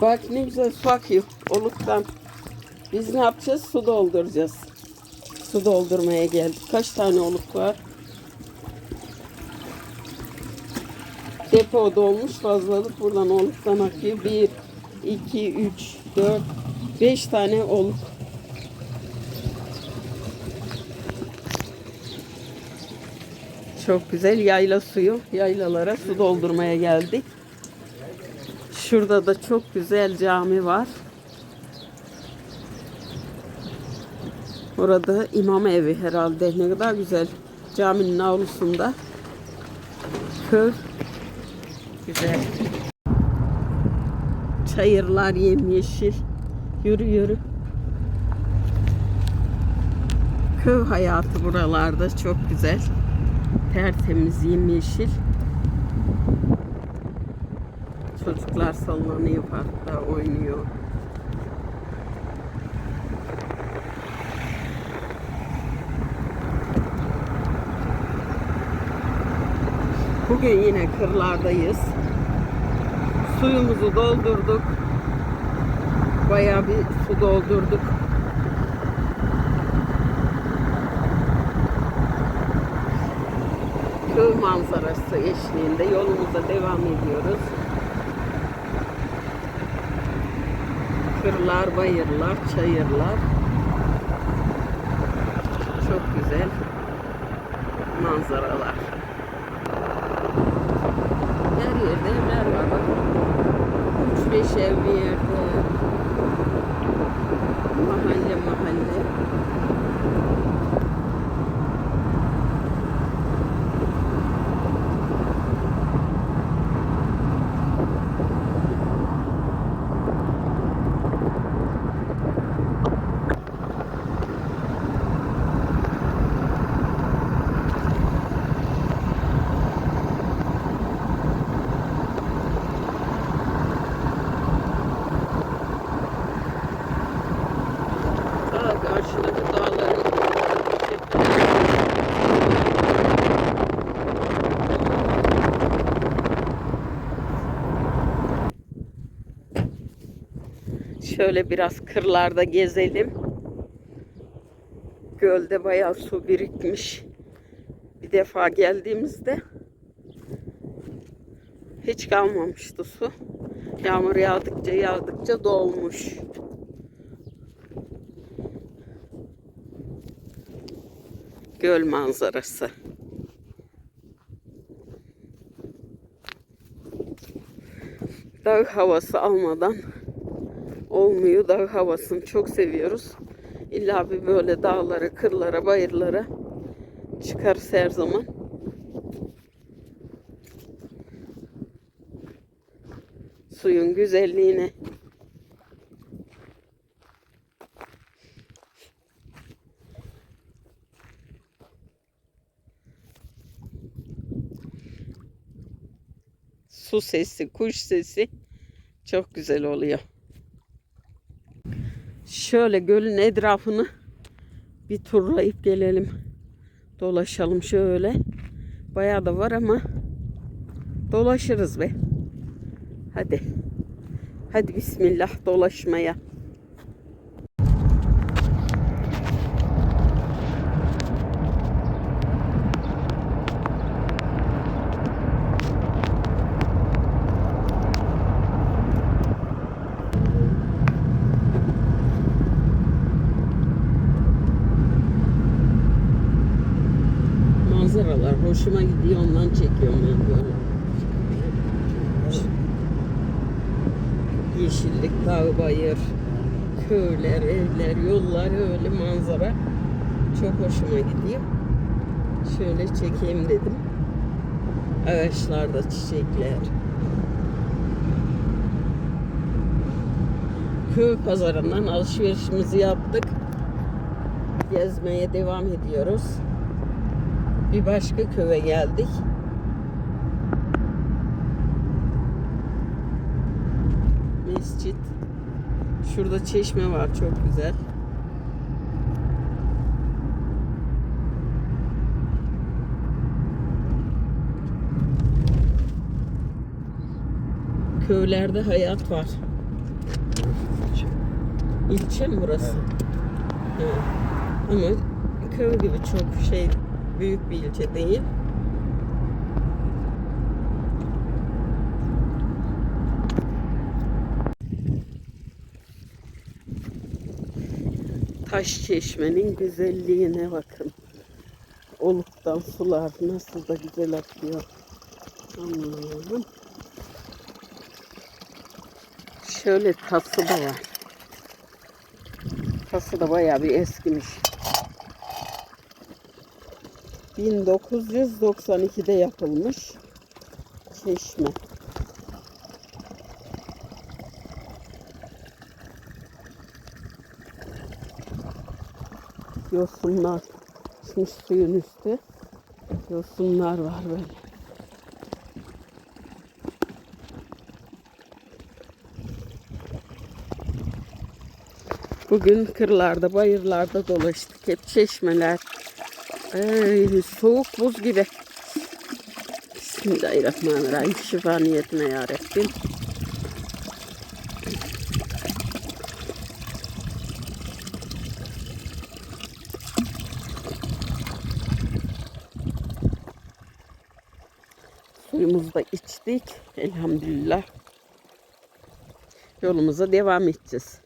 Bak ne güzel su akıyor oluktan. Biz ne yapacağız? Su dolduracağız. Su doldurmaya geldik. Kaç tane oluk var? Depo dolmuş fazlalık buradan oluktan akıyor. 1, 2, 3, 4, 5 tane oluk. Çok güzel yayla suyu. Yaylalara su doldurmaya geldik. Şurada da çok güzel cami var. Orada imam evi herhalde. Ne kadar güzel. Caminin avlusunda. Köy. Güzel. Çayırlar yemyeşil. Yürü yürü. Köy hayatı buralarda çok güzel. Tertemiz yemyeşil. Çocuklar sallanıyor parkta oynuyor. Bugün yine kırlardayız. Suyumuzu doldurduk. Bayağı bir su doldurduk. Köy manzarası eşliğinde yolumuza devam ediyoruz. Kırlar, bayırlar, çayırlar. Çok güzel manzaralar. Her yerde evler var. Bak. Üç beş ev bir yerde. Mahalle. Şöyle biraz kırlarda gezelim. Gölde bayağı su birikmiş. Bir defa geldiğimizde hiç kalmamıştı su. Yağmur yağdıkça yağdıkça dolmuş. Göl manzarası. Dağ havası almadan olmuyor. Dağ havasını çok seviyoruz. İlla bir böyle dağlara, kırlara, bayırlara çıkarız her zaman. Suyun güzelliğine su sesi, kuş sesi çok güzel oluyor. Şöyle gölün etrafını bir turlayıp gelelim. Dolaşalım şöyle. Bayağı da var ama dolaşırız be. Hadi. Hadi bismillah dolaşmaya. Manzaralar hoşuma gidiyor ondan çekiyorum ben böyle. Yeşillik, dağ, bayır, köyler, evler, yollar öyle manzara çok hoşuma gidiyor. Şöyle çekeyim dedim. Ağaçlarda çiçekler. Köy pazarından alışverişimizi yaptık. Gezmeye devam ediyoruz. Bir başka köye geldik. Mescit. Şurada çeşme var çok güzel. Köylerde hayat var. İlçe mi burası? Ha. Ama köy gibi çok şey büyük bir ilçe değil. Taş çeşmenin güzelliğine bakın. Oluktan sular nasıl da güzel akıyor. Allah'ım. Şöyle tası da var. Tası da bayağı bir eskimiş. 1992'de yapılmış çeşme. Yosunlar çıkmış suyun üstü. Yosunlar var böyle. Bugün kırlarda, bayırlarda dolaştık. Hep çeşmeler. Ay, soğuk buz gibi. Bismillahirrahmanirrahim. Şifa niyetine yarabbim. Suyumuzu da içtik. Elhamdülillah. Yolumuza devam edeceğiz.